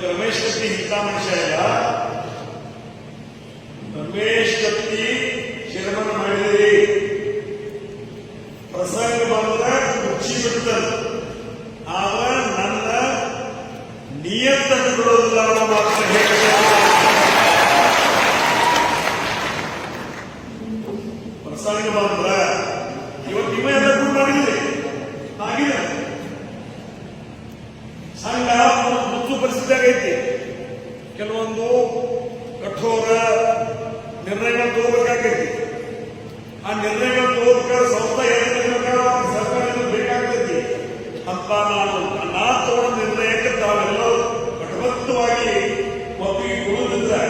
ಇವತ್ತು ರಮೇಶ್ ಕತ್ತಿ ಇಂಥ ಮನುಷ್ಯ ಇಲ್ಲ ರಮೇಶ್ ಮಾಡಿದಿರಿ ಪ್ರಸಂಗ ಬಂದ ಮುಚ್ಚಿ ಬಿಡ್ತಾನೆ ಆಗ ನನ್ನ ನಿಯತ್ತನ್ನು ಬಿಡೋದಿಲ್ಲ ಅನ್ನೋ ಮಾತ್ರ ಪ್ರಸಂಗ ಬಂದ್ರ ಇವತ್ತು ನಿಮ್ಮ ಎಲ್ಲ ಗುರು ಮಾಡಿದ್ರಿ ಸಂಘ ಪರಿಸ್ಥಿತಿ ಆಗೈತಿ ಕೆಲವೊಂದು ಕಠೋರ ನಿರ್ಣಯಗಳು ತಗೋಬೇಕಾಗೈತಿ ಆ ನಿರ್ಣಯಗಳು ತಗೋಬೇಕಾದ್ರೆ ಸಂಸ್ಥೆ ಏನಾದ್ರೂ ಸರ್ಕಾರ ಬೇಕಾಗ್ತೈತಿ ಅಂತ ನಾನು ನಾ ತಗೊಂಡ ನಿರ್ಣಯಕ್ಕೆ ತಾವೆಲ್ಲರೂ ಕಟಬದ್ಧವಾಗಿ ಒಪ್ಪಿಗೆ ಕೊಡುವುದಿದ್ರೆ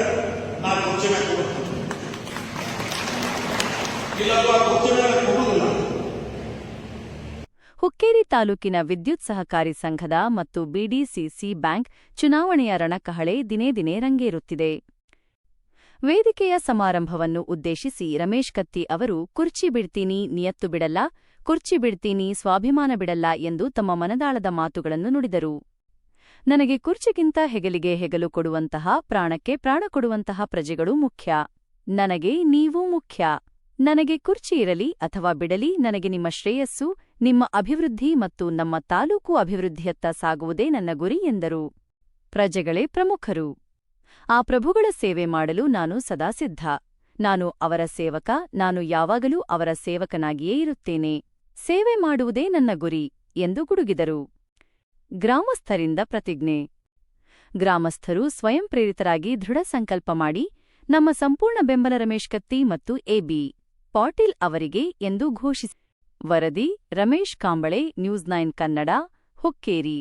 ನಾನು ಕುರ್ಚಿನ ಕೊಡುತ್ತೇನೆ ಇಲ್ಲಪ್ಪ ಕೊಡುವುದಿಲ್ಲ ಹುಕ್ಕೇರಿ ತಾಲೂಕಿನ ವಿದ್ಯುತ್ ಸಹಕಾರಿ ಸಂಘದ ಮತ್ತು ಬಿಡಿಸಿಸಿ ಬ್ಯಾಂಕ್ ಚುನಾವಣೆಯ ರಣಕಹಳೆ ದಿನೇ ದಿನೇ ರಂಗೇರುತ್ತಿದೆ. ವೇದಿಕೆಯ ಸಮಾರಂಭವನ್ನು ಉದ್ದೇಶಿಸಿ ರಮೇಶ್ ಕತ್ತಿ ಅವರು, ಕುರ್ಚಿ ಬಿಡ್ತೀನಿ, ನಿಯತ್ತು ಬಿಡಲ್ಲ, ಕುರ್ಚಿ ಬಿಡ್ತೀನಿ, ಸ್ವಾಭಿಮಾನ ಬಿಡಲ್ಲ ಎಂದು ತಮ್ಮ ಮನದಾಳದ ಮಾತುಗಳನ್ನು ನುಡಿದರು. ನನಗೆ ಕುರ್ಚಿಗಿಂತ ಹೆಗಲಿಗೆ ಹೆಗಲು ಕೊಡುವಂತಹ, ಪ್ರಾಣಕ್ಕೆ ಪ್ರಾಣ ಕೊಡುವಂತಹ ಪ್ರಜೆಗಳು ಮುಖ್ಯ. ನನಗೆ ನೀವೂ ಮುಖ್ಯ. ನನಗೆ ಕುರ್ಚಿ ಇರಲಿ ಅಥವಾ ಬಿಡಲಿ, ನನಗೆ ನಿಮ್ಮ ಶ್ರೇಯಸ್ಸು ನಿಮ್ಮ ಅಭಿವೃದ್ಧಿ ಮತ್ತು ನಮ್ಮ ತಾಲೂಕು ಅಭಿವೃದ್ಧಿಯತ್ತ ಸಾಗುವುದೇ ನನ್ನ ಗುರಿ ಎಂದರು. ಪ್ರಜೆಗಳೇ ಪ್ರಮುಖರು. ಆ ಪ್ರಭುಗಳ ಸೇವೆ ಮಾಡಲು ನಾನು ಸದಾ ಸಿದ್ಧ. ನಾನು ಅವರ ಸೇವಕ, ನಾನು ಯಾವಾಗಲೂ ಅವರ ಸೇವಕನಾಗಿಯೇ ಇರುತ್ತೇನೆ. ಸೇವೆ ಮಾಡುವುದೇ ನನ್ನ ಗುರಿ ಎಂದು ಗುಡುಗಿದರು. ಗ್ರಾಮಸ್ಥರಿಂದ ಪ್ರತಿಜ್ಞೆ. ಗ್ರಾಮಸ್ಥರು ಸ್ವಯಂ ಪ್ರೇರಿತರಾಗಿ ದೃಢ ಸಂಕಲ್ಪ ಮಾಡಿ, ನಮ್ಮ ಸಂಪೂರ್ಣ ಬೆಂಬಲ ರಮೇಶ್ ಕತ್ತಿ ಮತ್ತು ಎಬಿ ಪಾಟೀಲ್ ಅವರಿಗೆ ಎಂದು ಘೋಷಿಸಿ ವರದಿ ರಮೇಶ್ ಕಾಂಬಳೆ ನ್ಯೂಸ್ ನೈನ್ ಕನ್ನಡ ಹುಕ್ಕೇರಿ.